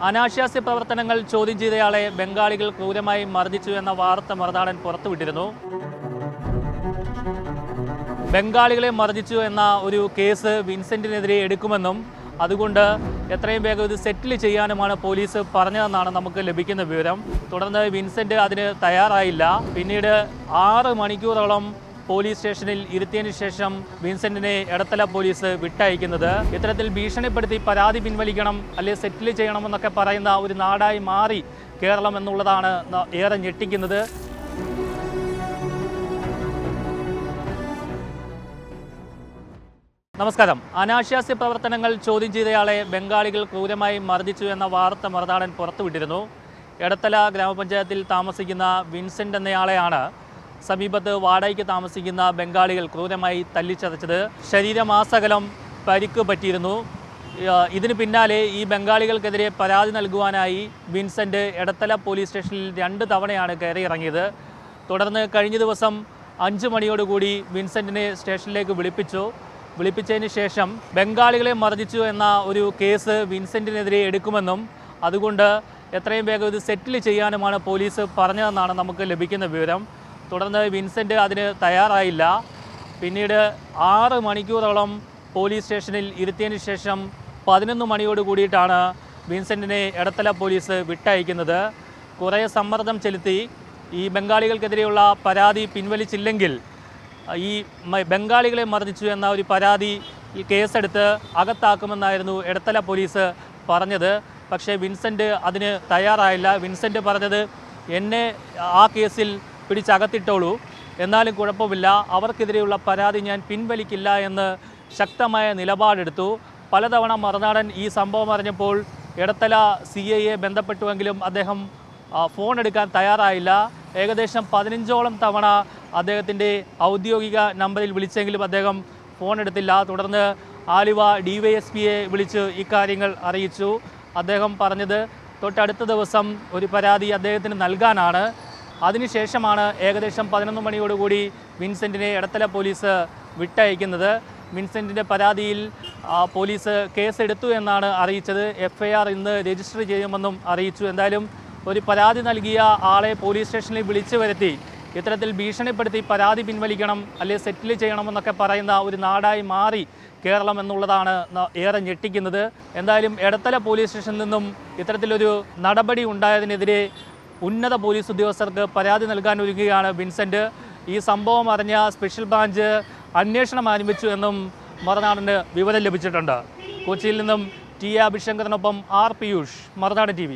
അനാശാസ്യ പ്രവർത്തനങ്ങൾ ചോദ്യം ചെയ്തയാളെ ബംഗാളികൾ ക്രൂരമായി മർദ്ദിച്ചു എന്ന വാർത്ത മറുനാടൻ പുറത്തുവിട്ടിരുന്നു. ബംഗാളികളെ മർദ്ദിച്ചു എന്ന ഒരു കേസ് വിൻസെന്റിനെതിരെ എടുക്കുമെന്നും അതുകൊണ്ട് എത്രയും വേഗം ഇത് സെറ്റിൽ ചെയ്യാനുമാണ് പോലീസ് പറഞ്ഞതെന്നാണ് നമുക്ക് ലഭിക്കുന്ന വിവരം. തുടർന്ന് വിൻസെന്റ് അതിന് തയ്യാറായില്ല. പിന്നീട് ആറ് മണിക്കൂറോളം പോലീസ് സ്റ്റേഷനിൽ ഇരുത്തിയതിനു ശേഷം വിൻസെന്റിനെ എടത്തല പോലീസ് വിട്ടയക്കുന്നത്. ഇത്തരത്തിൽ ഭീഷണിപ്പെടുത്തി പരാതി പിൻവലിക്കണം അല്ലെങ്കിൽ സെറ്റിൽ ചെയ്യണമെന്നൊക്കെ പറയുന്ന ഒരു നാടായി മാറി കേരളം എന്നുള്ളതാണ് ഏറെ ഞെട്ടിക്കുന്നത്. നമസ്കാരം. അനാശാസ്യ പ്രവർത്തനങ്ങൾ ചോദ്യം ചെയ്തയാളെ ബംഗാളികൾ ക്രൂരമായി മർദ്ദിച്ചു എന്ന വാർത്ത മറുനാടൻ പുറത്തുവിട്ടിരുന്നു. എടത്തല ഗ്രാമപഞ്ചായത്തിൽ താമസിക്കുന്ന വിൻസെന്റ് എന്നയാളെയാണ് സമീപത്ത് വാടകയ്ക്ക് താമസിക്കുന്ന ബംഗാളികൾ ക്രൂരമായി തല്ലിച്ചതച്ചത് ശരീരമാസകലം പരിക്ക് പറ്റിയിരുന്നു. ഇതിന് പിന്നാലെ ഈ ബംഗാളികൾക്കെതിരെ പരാതി നൽകുവാനായി വിൻസെന്റ് എടത്തല പോലീസ് സ്റ്റേഷനിൽ രണ്ട് തവണയാണ് കയറിയിറങ്ങിയത്. തുടർന്ന് കഴിഞ്ഞ ദിവസം അഞ്ച് മണിയോടുകൂടി വിൻസെന്റിനെ സ്റ്റേഷനിലേക്ക് വിളിപ്പിച്ചു. വിളിപ്പിച്ചതിന് ശേഷം ബംഗാളികളെ മർദ്ദിച്ചു എന്ന ഒരു കേസ് വിൻസെന്റിനെതിരെ എടുക്കുമെന്നും അതുകൊണ്ട് എത്രയും വേഗം ഇത് സെറ്റിൽ ചെയ്യാനുമാണ് പോലീസ് പറഞ്ഞതെന്നാണ് നമുക്ക് ലഭിക്കുന്ന വിവരം. തുടർന്ന് വിൻസെന്റ് അതിന് തയ്യാറായില്ല. പിന്നീട് ആറ് മണിക്കൂറോളം പോലീസ് സ്റ്റേഷനിൽ ഇരുത്തിയതിന് ശേഷം പതിനൊന്ന് മണിയോട് കൂടിയിട്ടാണ് വിൻസെന്റിനെ എടത്തല പോലീസ് വിട്ടയക്കുന്നത്. കുറേ സമ്മർദ്ദം ചെലുത്തി. ഈ ബംഗാളികൾക്കെതിരെയുള്ള പരാതി പിൻവലിച്ചില്ലെങ്കിൽ ഈ ബംഗാളികളെ മർദ്ദിച്ചു എന്ന ഒരു പരാതി കേസെടുത്ത് അകത്താക്കുമെന്നായിരുന്നു എടത്തല പോലീസ് പറഞ്ഞത്. പക്ഷേ വിൻസെന്റ് അതിന് തയ്യാറായില്ല. വിൻസെന്റ് പറഞ്ഞത് എന്നെ ആ കേസിൽ പിടിച്ചകത്തിട്ടോളൂ. എന്നാലും കുഴപ്പമില്ല. അവർക്കെതിരെയുള്ള പരാതി ഞാൻ പിൻവലിക്കില്ല എന്ന് ശക്തമായ നിലപാടെടുത്തു. പലതവണ മറുനാടൻ ഈ സംഭവം അറിഞ്ഞപ്പോൾ ഇടത്തല സി ഐയെ ബന്ധപ്പെട്ടുവെങ്കിലും അദ്ദേഹം ഫോൺ എടുക്കാൻ തയ്യാറായില്ല. ഏകദേശം പതിനഞ്ചോളം തവണ അദ്ദേഹത്തിന്റെ ഔദ്യോഗിക നമ്പറിൽ വിളിച്ചെങ്കിലും അദ്ദേഹം ഫോൺ എടുത്തില്ല. തുടർന്ന് ആലുവ ഡി വൈ എസ് പിയെ വിളിച്ച് ഇക്കാര്യങ്ങൾ അറിയിച്ചു. അദ്ദേഹം പറഞ്ഞത് തൊട്ടടുത്ത ദിവസം ഒരു പരാതി അദ്ദേഹത്തിന് നൽകാനാണ്. അതിനുശേഷമാണ് ഏകദേശം പതിനൊന്ന് മണിയോടുകൂടി വിൻസെന്റിനെ എടത്തല പോലീസ് വിട്ടയക്കുന്നത്. വിൻസെന്റിന്റെ പരാതിയിൽ പോലീസ് കേസെടുത്തു എന്നാണ് അറിയിച്ചത്. എഫ് ഐ ആർ ഇന്ന് രജിസ്റ്റർ ചെയ്യുമെന്നും അറിയിച്ചു. എന്തായാലും ഒരു പരാതി നൽകിയ ആളെ പോലീസ് സ്റ്റേഷനിൽ വിളിച്ചു വരുത്തി. ഇത്തരത്തിൽ ഭീഷണിപ്പെടുത്തി പരാതി പിൻവലിക്കണം അല്ലെങ്കിൽ സെറ്റിൽ ചെയ്യണമെന്നൊക്കെ പറയുന്ന ഒരു നാടായി മാറി കേരളം എന്നുള്ളതാണ് ഏറെ ഞെട്ടിക്കുന്നത്. എന്തായാലും എടത്തല പോലീസ് സ്റ്റേഷനിൽ നിന്നും ഇത്തരത്തിലൊരു നടപടി ഉണ്ടായതിനെതിരെ ഉന്നത പോലീസ് ഉദ്യോഗസ്ഥർക്ക് പരാതി നൽകാൻ ഒരുങ്ങുകയാണ് വിൻസെന്റ്. ഈ സംഭവം അറിഞ്ഞ സ്പെഷ്യൽ ബ്രാഞ്ച് അന്വേഷണം ആരംഭിച്ചു എന്നും മറുനാടിന് വിവരം ലഭിച്ചിട്ടുണ്ട്. കൊച്ചിയിൽ നിന്നും ടി എ അഭിശങ്കറിനൊപ്പം ആർ പിയൂഷ് മറുനാട് ടി